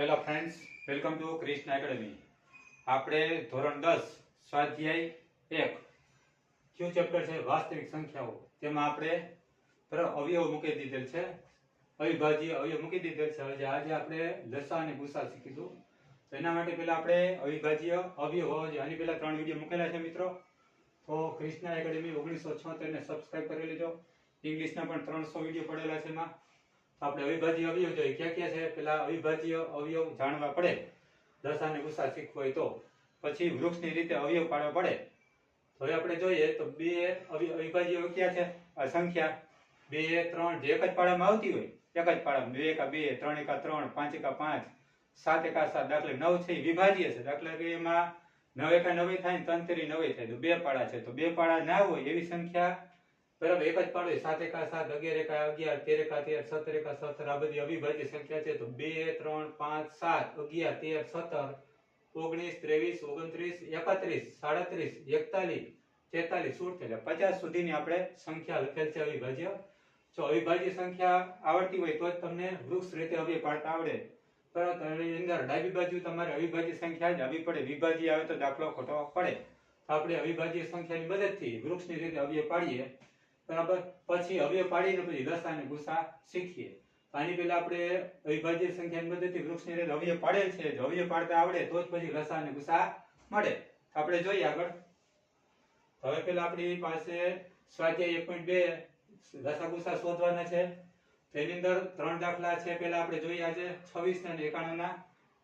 Hello friends welcome to Krishna academy આપણે ધોરણ દસ, સ્વાધ્યાય એક. કયું ચેપ્ટર છે? વાસ્તવિક સંખ્યાઓ. તેમાં આપણે અવયવ મૂકી દીધેલ છે. અવિભાજ્ય અવયવ મૂકી દીધેલ છે. હવે આજે આપણે લસા અને ગુસા શીખીશું. તો એના માટે પહેલા આપણે અવિભાજ્ય અવયવ હોવા જોઈએ. આની પહેલા ત્રણ વીડિયો મૂકેલા છે મિત્રો. તો ક્રિષ્ના એકેડમી ઓગણીસો છોતેર ને સબસ્ક્રાઇબ કરી લેજો. ઇંગ્લિશના પણ ત્રણસો વીડિયો પડેલા છે એમાં. આપણે અવિભાજ્ય અવયવ જોઈએ. ક્યાં ક્યાં છે? પેલા અવિભાજ્ય અવયવ જાણવા પડે. દશા અને ગુસા શીખવું હોય તો. પછી વૃક્ષની રીતે અવયવ પાડવા પડે. હવે આપણે જોઈએ તો બે અવિ- અવિભાજ્ય ક્યાં છે? સંખ્યા બે, ત્રણ, જે એક જ પાડામાં આવતી હોય, એક જ પાડામાં. બે એકા બે, ત્રણ એકા ત્રણ, પાંચ એકા પાંચ, સાત એકા સાત. દાખલે નવ છે વિભાજ્ય છે. દાખલા કે એમાં નવ એકા નવે થાય ને ત્રણ તેરી નવે થાય. તો બે પાડા છે. તો બે પાડા ના હોય એવી સંખ્યા બરાબર એક જ પાડો સાત એકા સાત અગિયાર એકા અગિયાર તેર એકા તેર સત્તર એકા સત્તર આ બધી અવિભાજ્ય સંખ્યા છે તો બે ત્રણ પાંચ સાત અગિયાર તેર સત્તર ઓગણીસ ત્રેવીસ ઓગણત્રીસ એકત્રીસ સાડત્રીસ એકતાલીસ તેતાલીસ સુડતાલીસ પચાસ સુધીની આપણે સંખ્યા લખેલ છે અવિભાજ્ય જો અવિભાજ્ય સંખ્યા આવડતી હોય તો જ તમને વૃક્ષ રીતે અવયવ પાડતા આવડે. બરાબર એની અંદર ડાબી બાજુ તમારે અવિભાજ્ય સંખ્યા જ આવી પડે. વિભાજ્ય આવે તો દાખલો ખોટો પડે. આપણે અવિભાજ્ય સંખ્યાની મદદથી વૃક્ષની રીતે અવ્યય પાડીએ. બરાબર પછી અવયવ પાડીને પછી દશા અને ગુસા શીખીએ. આની પહેલા આપણે અવિભાજ્ય સંખ્યાની મદદથી વૃક્ષની રીતે અવયવ પાડેલ છે. જો અવયવ પાડતા આવડે તો જ પછી લસા અને ગુસા મળે. આપણે જોઈએ આગળ. હવે પહેલા આપણી પાસે સ્વાધ્યાય એક પોઈન્ટ બે લસા ગુસા શોધવાના છે. તેની અંદર ત્રણ દાખલા છે. પેલા આપણે જોઈએ આજે છવ્વીસ અને એકાણું ના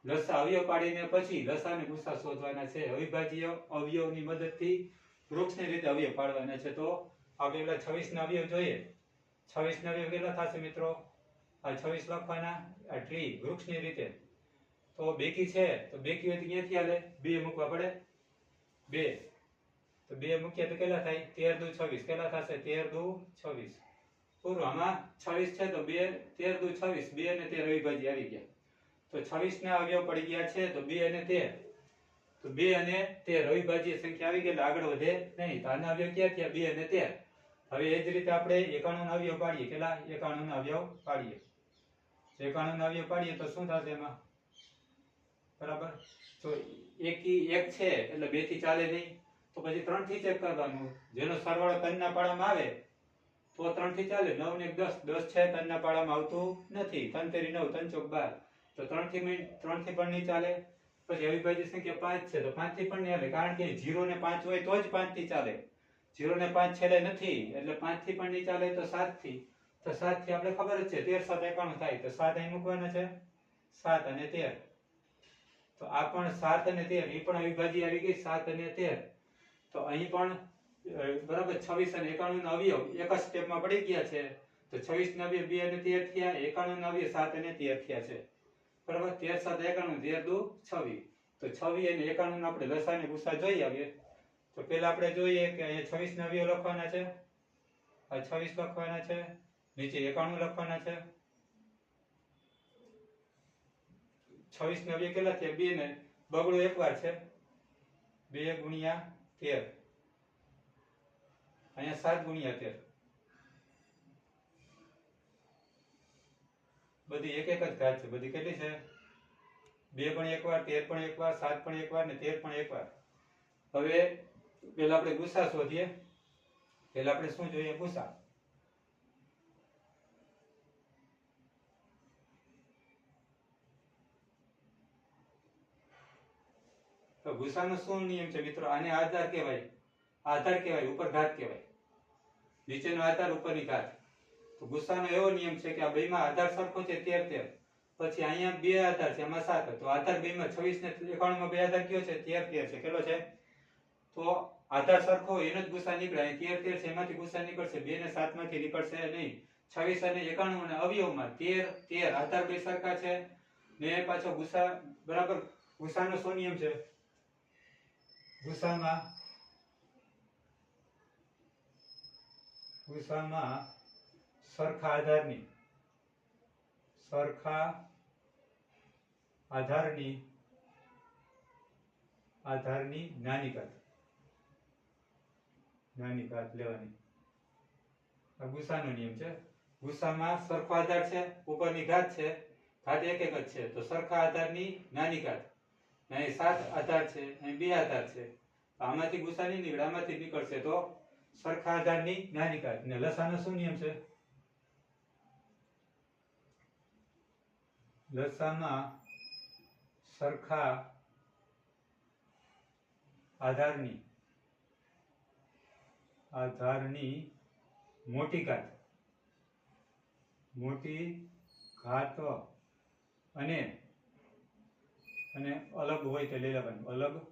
લસા અવયવ પાડીને પછી લસા અને ગુસા શોધવાના છે. અવિભાજ્ય અવયવની મદદથી વૃક્ષની રીતે અવયવ પાડવાના છે. તો આપણે પેલા છવ્વીસ નવીઓ જોઈએ. છવ્વીસ નવીઓ કેટલા થશે મિત્રો? આ છવ્વીસ લખવાના આ ટ્રી વૃક્ષની રીતે. તો બેકી છે, તો બેકી હોય તો ક્યાંથી હાલે બે મૂકવા પડે. બે. તો બે મૂકીએ તો કેટલા થાય? તેર દુ છવ્વીસ. કેટલા થશે? તેર દુ છવ્વીસ. પૂરું આમાં છવ્વીસ છે તો બે, તેર દુ છવ્વીસ. બે અને તેર અવિભાજ્ય આવી ગયા. તો છવ્વીસ ના અવયવ પડી ગયા છે તો બે અને તેર. તો બે અને તેર અવિભાજ્ય સંખ્યા આવી ગયેલા આગળ વધે નહીં. તો આના અવયવ ક્યાં થયા? બે અને તેર. હવે એ જ રીતે આપણે એકાણું અવયવ પાડીએ. કેટલા? એકાણું અવયવ પાડીએ. એકાણું અવયવ પાડીએ તો શું થશે એમાં? બરાબર? તો એકી એક છે, એટલે બેથી ચાલે નહીં. તો પછી ત્રણથી ચેક કરવાનું. જેનો સરવાળો ત્રણના પાડામાં આવે, તો ત્રણથી ચાલે. નવ ને દસ. દસ છે, ત્રણના પાડામાં આવતું નથી. ત્રણ તેરી નવ, ત્રણ ચોક બાર. તો ત્રણથી મિનિટ ત્રણથી પણ નહીં ચાલે. પછી અવિભાજ્ય સંખ્યા પાંચ છે, તો પાંચથી પણ નહીં હાલે કારણ કે જીરો ને પાંચ હોય તો જ પાંચથી ચાલે. જીરો ને પાંચ છેલ્લે નથી, એટલે પાંચથી પણ નહીં ચાલે તો સાતથી તો સાતથી આપણે ખબર જ છે, તેર સાત એકાણું થાય. તો સાત અહીં મૂકવાના છે? સાત અને તેર. તો આ પણ સાત અને તેર એ પણ અવિભાજી આવી ગઈ, સાત અને તેર. તો અહીં પણ બરાબર છવ્વીસ અને એકાણું ના અવયવ એક જ સ્ટેપમાં પડી ગયા છે. તો છવ્વીસ ના અવયવ બે અને તેર થયા એકાણું ના અવયવ સાત અને તેર થયા છે. બરાબર? તેર સાત એકાણું, તેર દુ છવ્વીસ. તો છવ્વીસ અને એકાણું આપણે લસા ને ગુસા જોઈ આવીએ. તો પેલા આપણે જોઈએ કે અહીંયા છવ્વીસ નવીઓ લખવાના છે છવ્વીસ લખવાના છે, નીચે એકાણું લખવાના છે. છવ્વીસ ના કેટલા છે બે ને. બગડો એક વાર છે. બે ગુણ્યા તેર. અહીંયા સાત ગુણ્યા તેર. બધી એક એક જ ઘાત છે. બધી કેટલી છે? બે પણ એક વાર તેર પણ એક વાર સાત પણ એક વાર ને તેર પણ એક વાર હવે પેલા આપણે ગુસા શોધીએ. પેલા આપણે શું જોઈએ? ગુસા તો ગુસાનો શું નિયમ છે મિત્રો? આને આધાર કહેવાય. આધાર કહેવાય ઉપર ઘાત કહેવાય. નીચેનો આધાર, ઉપરની ઘાત. તો ગુસ્સાનો એવો નિયમ છે કે આ બેમાં આધાર સરખો છે તેર તેર. પછી અહીંયા બે આધાર છે, એમાં સાત. તો આધાર બેમાં છવ્વીસ ને એકાણું માં બે આધાર કયો છે? તેર તેર છે. કેટલો છે? તો આધાર સરખો એનો જ ગુસા નીકળે. તેર તેર એમાંથી ગુસા નીકળશે? બે ને સાતમાંથી નીકળશે નહીં. છવ્વીસ અને એકાણું અને અવયવમાં તેર તેર. આધાર બે સરખા છે ને પાછો ગુસા બરાબર? ગુસાનો શું નિયમ છે? ગુસામાં ગુસામાં સરખા આધારની સરખા આધારની આધારની નાની ઘાત. નાની ભાત લેવાની. આ ગુસાનો નિયમ છે. ગુસામાં સરખો આધાર છે, ઉપરની ઘાત છે. ઘાત એક એક જ છે. તો સરખા આધારની નાની ઘાત. અહીં સાત આધાર છે અહીં બે આધાર છે. આમાંથી ગુસા નહીં નીકળે, આમાંથી નીકળશે તો સરખા આધારની નાની ઘાત. ને લસાનો શું નિયમ છે? લસામાં સરખા આધારની આધારની મોટી ઘાત મોટી ઘાત અને અને અલગ હોય તે લઈ લેવાનું. અલગ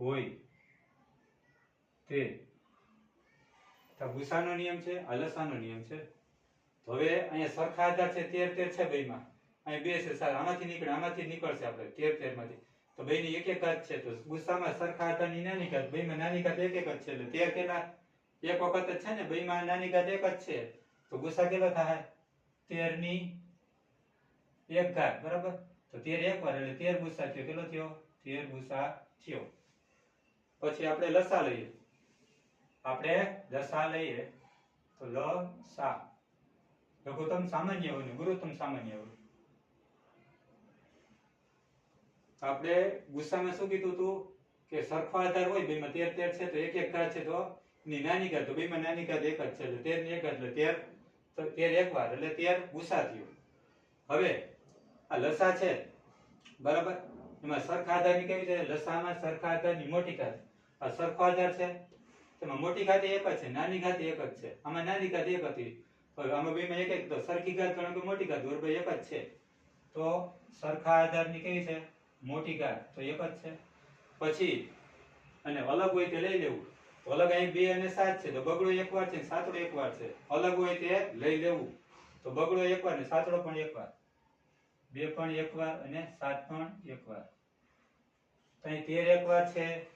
હોય તે. ભૂસાનો નિયમ છે આ લસાનો નિયમ છે. હવે અહીંયા સરખા આધાર છે, તેર તેર છે ભાઈમાં. અહીં બે છે, સાત. આમાંથી નીકળે, આમાંથી નીકળશે આપણે, તેર તેર તો ની એક એક જ છે, તો ગુસ્સામાં સરખા આધારની નાની કાત બે માં નાની કાત એક એક જ છે, એટલે તેર કેટલા એક વખત છે ને બેયમાં નાની કાત એક જ છે, તો ગુસ્સા કેટલો થાય? તેરની એક ઘાત, બરાબર? તો તેર એક વાર, એટલે તેર ગુસ્સા થયો, કેટલો થયો? તેર ગુસ્સા થયો. પછી આપણે લસા લઈએ. આપણે લસા લઈએ, તો લ સા લઘુત્તમ સામાન્ય હોય ને ગુરુત્તમ સામાન્ય હોય. આપણે ગુસ્સામાં શું કીધું તું? કે સરખો આધાર હોય, બેમાં તેર તેર છે, તો એક એક ઘાત છે, તો નાની ઘાત, તો બેમાં નાની ઘાત એક જ છે, એટલે તેરની એક એટલે તેર, તો તેર એક વાર, એટલે તેર ગુસ્સા થયો. હવે, આ લસા છે, બરાબર? એમાં સરખા આધારની કેવી છે? લસામાં સરખા આધારની મોટી ઘાત. આ સરખો આધાર છે, તેમાં મોટી ઘાત એક જ છે, નાની ઘાત એક જ છે. આમાં નાની ઘાત એક હતી. આમાં બેમાં એક એક તો સરખી ઘાત ગણો કે મોટી ઘાત બરોબર એક જ છે. તો સરખા આધારની કેવી છે? મોટી કાર તો એક જ છે. પછી, અને અલગ હોય તે લઈ લેવું. તો અલગ અહીં બે અને સાત છે, તો બગડો એક વાર છે સાતડો એક વાર છે. અલગ હોય તે લઈ લેવું. તો બગડો એક વાર ને સાતડો પણ એક વાર બે પણ એક વાર અને સાત પણ એક વાર અહીં તેર એક વાર છે.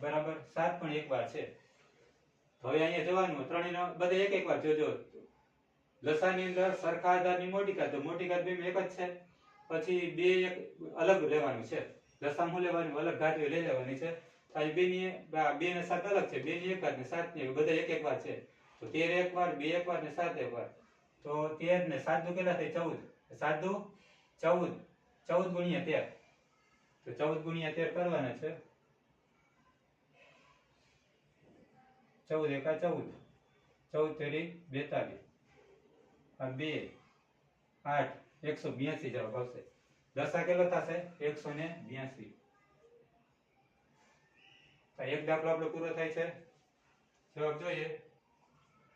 બરાબર? સાત પણ એક વાર છે હવે અહીંયા જવાનું ત્રણેય બધા એક એક વાર જોજો. લસાની અંદર સરખા આધારની મોટી ઘાત તો મોટી ઘાત બે એક જ છે. પછી બે એક અલગ લેવાનું છે. લસામાં શું લેવાનું અલગ ઘાત લઈ લેવાની છે. અહીં બેની આ બે ને સાત અલગ છે. બે ની એક વાર ને સાતની બધા એક એક વાર છે. તો તેર એક વાર, બે એક વાર ને સાત એક વાર. તો તેર ને સાત દુ કેટલા થાય? ચૌદ. સાત દુ? ચૌદ. ચૌદ ગુણ્યા તેર. તો ચૌદ ગુણ્યા તેર કરવાના છે. ચૌદ એકા ચૌદ. ચૌદ તેરી બેતાલીસ. આ બે. આઠ. એકસો બ્યાસી જવાબ આવશે દસા કેટલો થશે? એકસો ને બ્યાસી એક દાખલો આપણો પૂરો થાય છે. જવાબ જોઈએ.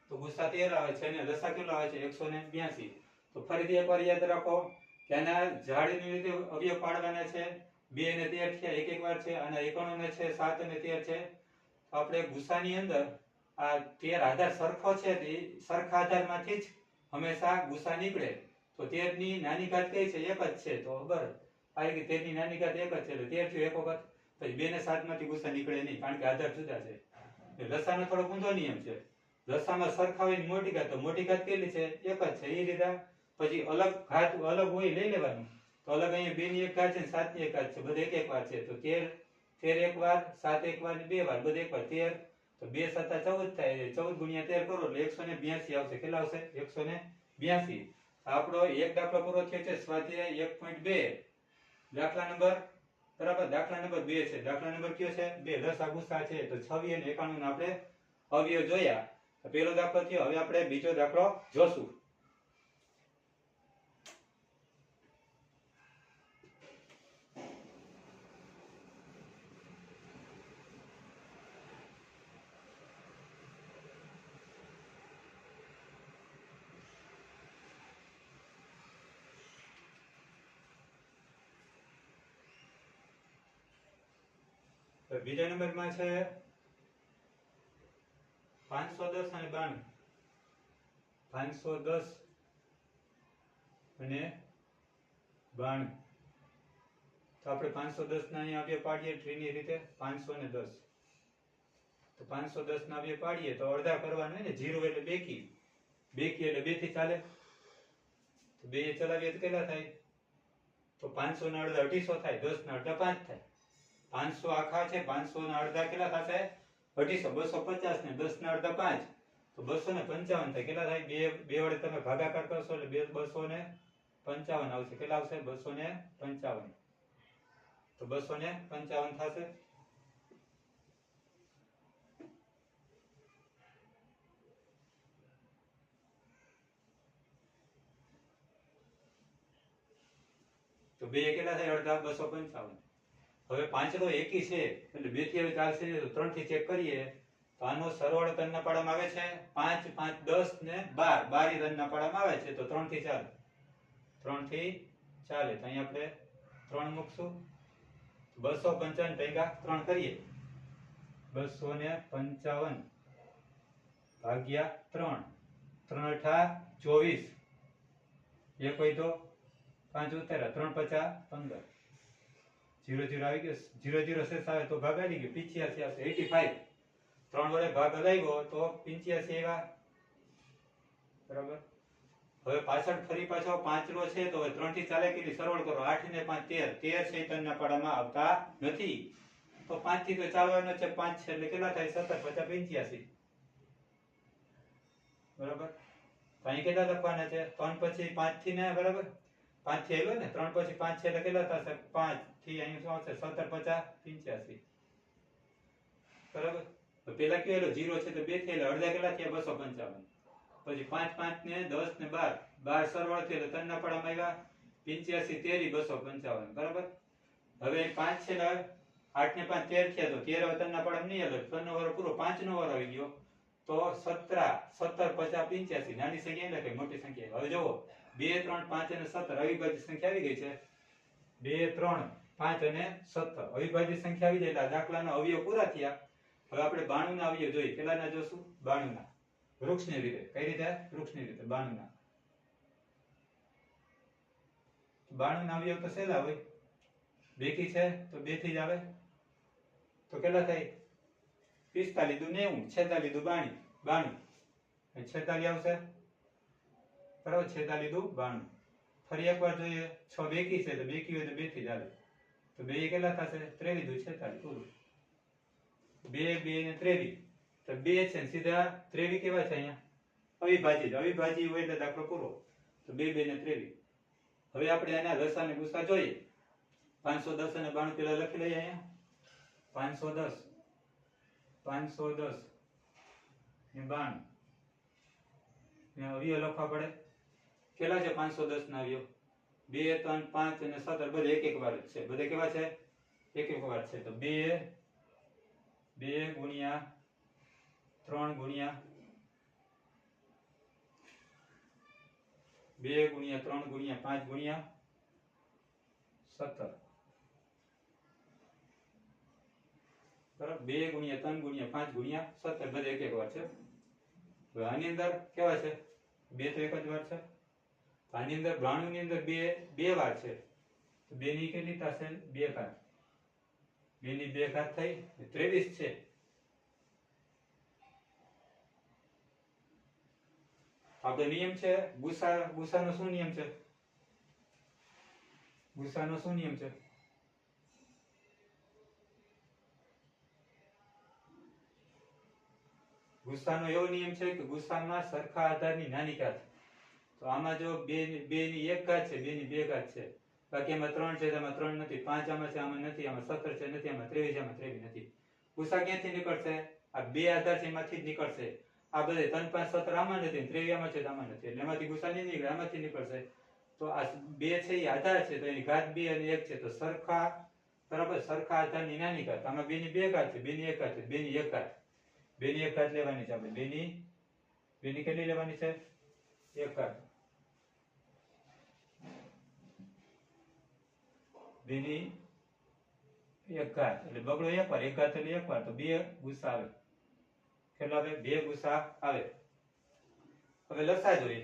તો ગુસ્સા તેર આવે છે અને લસા કેટલો આવે છે? એકસો ને બ્યાસી. તો ફરીથી એકવાર યાદ રાખો કે આના જાળીની રીતે અવયવ પાડવાના છે. બે અને તેર છે, એક એક વાર છે અને એકાણું ને છે, સાત અને તેર છે. તો આપણે ગુસ્સાની અંદર આ તેર આધાર સરખો છે તે સરખા આધારમાંથી જ હંમેશા ગુસ્સા નીકળે. તો તેરની નાની ઘાત કઈ છે? એક જ છે તો બરાબર. આ કે તેરની નાની ઘાત એક જ છે તેર થયું એક વખત. પછી બે ને સાતમાંથી ગુસ્સા નીકળે નહીં, કારણ કે આધાર જુદા છે. લસાનો થોડો ઊંધો નિયમ છે. લસામાં સરખા હોય મોટી ઘાત, તો મોટી ઘાત કેટલી છે? એક જ છે, એ રીતે પછી અલગ ઘાત અલગ હોય લઈ લેવાનું. તો અલગ અહીંયા બે ની એક ઘાત છે સાતની એક ઘાત છે, બધા એક એક વાર છે. તો તેર તેર એક વાર, સાત એક વાર બે વાર, બધે એક વાર તેર. તો બે સત્તા ચૌદ થાય, ચૌદ ગુણ્યા તેર કરો, એટલે એકસો ને બ્યાસી આવશે. કેટલા આવશે? એકસો ને બ્યાસી. આપણો એક દાખલો પૂરો થયો છે સ્વાધ્યાય એક પોઈન્ટ બે. દાખલા નંબર, બરાબર, દાખલા નંબર બે છે. દાખલા નંબર કયો છે? બે, લસા ગુસ્સા છે. તો છવ્વી અને એકાણું આપણે અવયવ જોયા. પેલો દાખલો થયો. હવે આપણે બીજો દાખલો જોશું. બીજા નંબરમાં છે પાંચસો દસ અને બાણું. પાંચસો દસ અને બાણું. તો આપણે પાંચસો દસ ના અહીંયા અવયવ પાડીએ ટ્રીની રીતે પાંચસો ને દસ. તો પાંચસો દસ ના અવયવ પાડીએ તો અડધા કરવાના ને, જીરો એટલે બેકી. બેકી એટલે બેથી ચાલે. તો બે ચલાવીએ તો કેટલા થાય? તો પાંચસો ના અડધા અઢીસો થાય દસ ના અડધા પાંચ થાય. પાંચસો આખા છે, પાંચસો ના અડધા કેટલા થશે? અઢીસો બસો પચાસ ને દસ ના અડધા પાંચ. તો બસો ને પંચાવન થાય. કેટલા થાય? બે બે વડે તમે ભાગાકાર કરશો એટલે બે, બસો ને પંચાવન આવશે. કેટલા આવશે? બસો ને પંચાવન. તો બસો ને પંચાવન થશે. તો બે કેટલા થાય? અડધા, બસો પંચાવન. હવે પાંચડો એકી છે, એટલે બેથી હવે ચાલશે, તો ત્રણથી ચેક કરીએ. તો આનો સરવાળો તનના પાડામાં આવે છે? પાંચ પાંચ, દસ ને બાર. બાર તનના પાડામાં આવે છે, તો ત્રણથી ચાલે. ત્રણથી ચાલે. તો અહીં આપણે ત્રણ મૂકશું. બસો પંચાવન ભેગા ત્રણ કરીએ. બસો ને પંચાવન ભાગ્યા ત્રણ. ત્રણ અઠા ચોવીસ. એક હોય તો પાંચ ઉતાર્યા. ત્રણ પચાસ પંદર. જીરો જીરો આવી ગયો. જીરો જીરો શેષ આવે તો ભાગ આવી ગયો. પિચ્યાસી આવશે. Eighty five. ત્રણ વડે ભાગ હલાવ્યો તો પિંચ્યાસી આવ્યા. બરાબર? હવે પાછળ ફરી પાછો પાંચલો છે તો હવે ત્રણથી ચાલે કેટલી સરળ કરો. આઠ ને પાંચ, તેર. તેર છે પાડામાં આવતા નથી. તો પાંચથી તો ચાલવાનો છે. પાંચ છે એટલે કેટલા થાય? સત્તર પચાસ પંચ્યાસી. બરાબર? અહીં કેટલા લખવાના છે? ત્રણ પછી પાંચથી ને, બરાબર? પાંચથી આવ્યો ને? ત્રણ પછી પાંચ છે લખેલા થશે? પાંચ. થી અહીં શું આવશે? સત્તર, પચાસ, પિંચ્યાસી. બરાબર? પેલા કયો એલો? જીરો છે તો બે થયેલા અડધા કેટલા થયા? બસો પંચાવન. પછી પાંચ પાંચ ને દસ ને બાર. બાર સરવાળો થયો ત્રણ ના પાડામાં આવ્યા પિંચ્યાસી, તેરી, બસો પંચાવન. બરાબર? હવે પાંચ છે ને આઠ ને પાંચ તેર થયા તો તેર હવે ત્રણ ના પાડામાં નહીં આવે ત્રણ નો વારો પૂરો પાંચ નો વારો આવી ગયો. તો સત્તરા, સત્તર, પચાસ, પંચ્યાસી. નાની સંખ્યા લખે મોટી સંખ્યા. હવે જુઓ. બે, ત્રણ, પાંચ અને સત્તર. અવિભાજ્ય બે, ત્રણ, પાંચ અને સત્તર. અવિભાજ્ય સંખ્યા આવી જાય આપણે બાણુંના અવયવ જોઈએ. બાણુંના. અવયવ તો સહેલા હોય. બેકી છે તો બે જ આવે. તો કેટલા થાય? પિસ્તાલીસ દુ નેવું. છેતાલીસ દુ બાણી. બાણું. છેતાલીસ આવશે? બરાબર છેદા લીધું, બાણું. ફરી એકવાર જોઈએ, છ બેકી છે, તો બેકી હોય તો બેથી ચાલે તો બે કેટલા થશે? ત્રેવી દુ છેતાલીસ, પૂરું. બે બે ને ત્રેવી તો બે છે સીધા ત્રેવી કેવા છે અહીંયા? અવિભાજ્ય જ. અવિભાજ્ય હોય એટલે દાખલો પૂરો. તો બે બે ને ત્રેવી હવે આપણે આના લસા ને ગુસા જોઈએ. પાંચસો દસ અને બાણું પેલા લખી લઈએ અહીંયા. પાંચસો દસ. પાંચસો દસ. ને બાણું. ને અવયવ લખવા પડે. કેટલા છે પાંચસો દસ ના અવયવ બે, ત્રણ, પાંચ અને સત્તર બધા એક એક વાર જ છે. બધા કેવા છે? એક એક વાર છે. તો બે બે ગુણ્યા ત્રણ ગુણ્યા બે ગુણ્યા ત્રણ ગુણ્યા પાંચ ગુણ્યા સત્તર. બરાબર? બે ગુણ્યા ત્રણ ગુણ્યા પાંચ ગુણ્યા સત્તર. બધા એક એક વાર છે. હવે આની અંદર કેવા છે? બે તો એક જ વાર છે. તો આની અંદર બાણું ની અંદર બે બે વાર છે. તો બે ની કેટલી થશે બે ઘાત બે ની બે ઘાત થઈ ત્રેવીસ છે. આપણે નિયમ છે. ગુસા, ગુસાનો શું નિયમ છે? ગુસાનો શું નિયમ છે? ગુસ્સાનો એવો નિયમ છે કે ગુસ્સામાં સરખા આધારની નાની ઘાત તો આમાં જો બે બે ની એક ઘાત છે બે ની બે ઘાત છે. બાકી એમાં ત્રણ છે, તો ત્રણ નથી. પાંચ આમાં છે, આમાં નથી. આમાં સત્તર છે, નથી. આમાં ત્રેવીસ આમાં ત્રેવીસ નથી. ગુસ્સા ક્યાંથી નીકળશે? આ બે આધાર છે, એમાંથી જ નીકળશે. આ બધે ત્રણ, પાંચ, સત્તર આમાં નથી ત્રેવીસ આમાં છે આમાં નથી. એટલે એમાંથી ગુસ્સા નહીં નીકળે, આમાંથી નીકળશે. તો આ બે છે, એ આધાર છે, તો એની ઘાત બે અને એક છે. તો સરખા, બરાબર? સરખા આધારની નાની ઘાત. આમાં બે ની બે ઘાત છે બે ની એક છે બે ની એક ઘાત. બે ની એક ઘાત લેવાની છે આપણે. બે ની બે ની કેટલી લેવાની છે? એક ઘાત. બે ની એક ઘાત એટલે બગડો એક વાર એક ઘાત એટલે એક વાર તો બે ગુસ્સા આવે. કેટલા આવે? બે ગુસ્સા આવે. હવે લસા જોઈએ.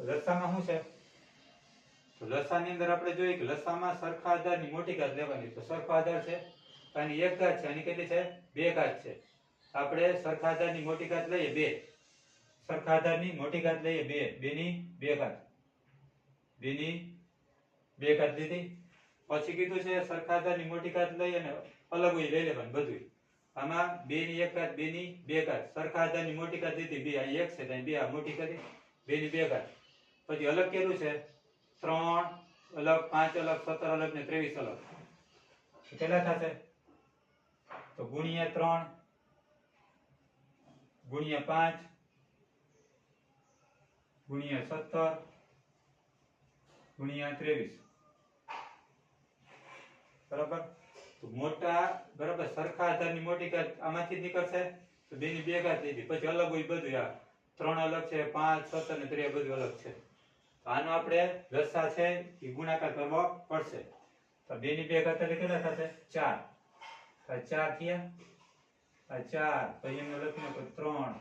લસામાં શું છે? લસાની અંદર આપણે જોઈએ કે લસામાં સરખા આધારની મોટી ઘાત લેવાની તો સરખો આધાર છે આની એક ઘાત છે, આની કેટલી છે? બે ઘાત છે. આપણે સરખા આધારની મોટી ઘાત લઈએ બે. સરખા આધારની મોટી ઘાત લઈએ બે. બેની બે ઘાત. બેની બે ઘાત લીધી. પછી કીધું છે સરખા આધારની મોટી ઘાત લઈ અને અલગ હોય લઈ લેવાનું બધું આમાં બે ની એક ઘાત બે ની બે ઘાત. સરખા આધારની મોટી ઘાત લીધી, બે. અહીં એક છે બે આ મોટી કરી. બે ની બે ઘાત. પછી અલગ કેટલું છે? ત્રણ અલગ, પાંચ અલગ, સત્તર અલગ ને ત્રેવીસ અલગ. કેટલા થશે? તો ગુણ્યા ત્રણ, ગુણ્યા પાંચ, ગુણ્યા સત્તર, ગુણ્યા ત્રેવીસ. બરાબર? તો મોટા, બરાબર, સરખા આધારની મોટી ઘાત આમાંથી જ નીકળશે? તો બે ની બે ઘાત લીધી પછી અલગ હોય બધું આ ત્રણ અલગ છે, પાંચ, સત્તર ને ત્રે બધું અલગ છે. આનો આપણે લસા છે એ ગુણાકાર કરવો પડશે. તો બે ની બે ઘાત એટલે કેટલા થશે? ચાર. તો ચાર થયા. આ ચાર. પછી એમને લખી નાખો ત્રણ.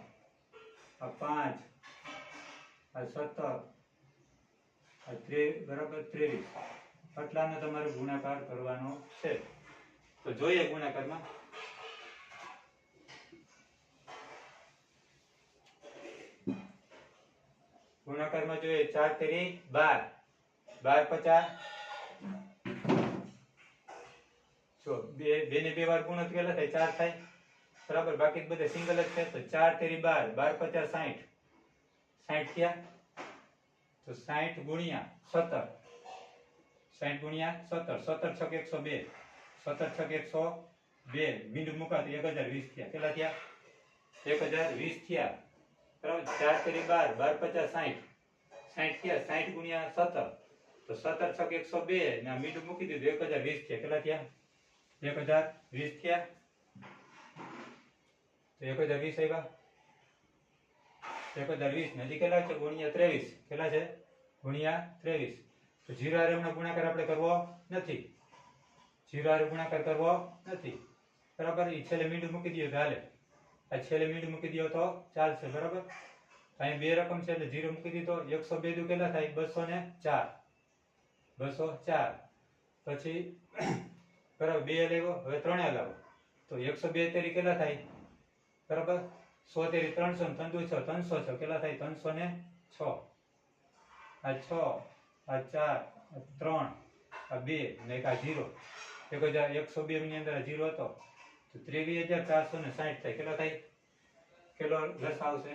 આ પાંચ. આ સત્તર. આ ત્રે, બરાબર ત્રેવીસ. આટલાનો તમારે ગુણાકાર કરવાનો છે. તો જોઈએ ગુણાકારમાં. ગુણાકારમાં જોઈએ ચાર તેરી બાર બાર પચાસ જો બે બે ને બે વાર ગુણો તો કેટલા થાય ચાર થાય બરાબર બાકી બધે સિંગલ જ છે તો ચાર તેરી બાર બાર પચાસ સાઠ સાઠ થયા તો સાઠ ગુણ્યા સત્તર સાઠ ગુણ્યા સત્તર સત્તર છક એકસો બે સત્તર છક એકસો બે મીંડું મુકા તો એક હજાર વીસ થયા કેટલા થયા એક હજાર વીસ થયા બરાબર ચાર તેરી બાર બાર પચાસ સાઠ સાઠ થયા સાઠ ગુણ્યા સત્તર. તો સત્તર છક એકસો બે ને આ મીંડું મૂકી દીધું. એક હજાર વીસ થયા. કેટલા થયા? એક હજાર વીસ થયા. તો એક હજાર વીસ આવ્યા. એક હજાર વીસ. નદી કેટલા છે? ગુણ્યા ત્રેવીસ. કેટલા છે? ગુણ્યા ત્રેવીસ. તો જીરો હારે હમણાં ગુણાકાર આપણે કરવો નથી. જીરો હારે ગુણાકાર કરવો નથી. બરાબર? એ છેલ્લે મીંડું મૂકી દઈએ તો હાલે. આ છેલ્લે મીંડું મૂકી દો તો ચાલશે, બરાબર? અહીં બે રકમ છે એટલે જીરો મૂકી દીધો, એકસો બે દુ કેટલા થાય? બસો ને ચાર. બસો ચાર. પછી બરાબર, બે લેવો હવે ત્રણે લાવો. તો એકસો બે તેરી કેટલા થાય? બરાબર? સો તેરી ત્રણસો ને ત્રણ દુ છ, ત્રણસો છ, કેટલા થાય? ત્રણસો ને છ. આ છ, આ ચાર ત્રણ, આ બે, ને એક આ જીરો. એક હજાર એકસો બે ની અંદર આ જીરો હતો. તો ત્રેવીસ હજાર ચારસો ને સાહીઠ થાય. કેટલા થાય? કેટલો રસ આવશે?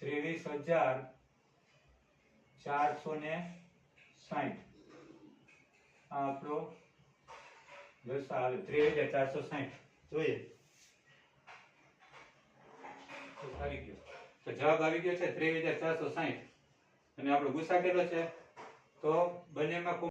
ત્રેવીસ હજાર ચારસો ને સાહીઠ. આ આપણો રસ આવે. ત્રેવીસ હજાર ચારસો સાહીઠ. જોઈએ. આવી ગયો. તો જવાબ આવી ગયો છે ત્રેવીસ હજાર ચારસો સાહીઠ. અને આપણો ગુસ્સા કેટલો છે? તો બંનેમાં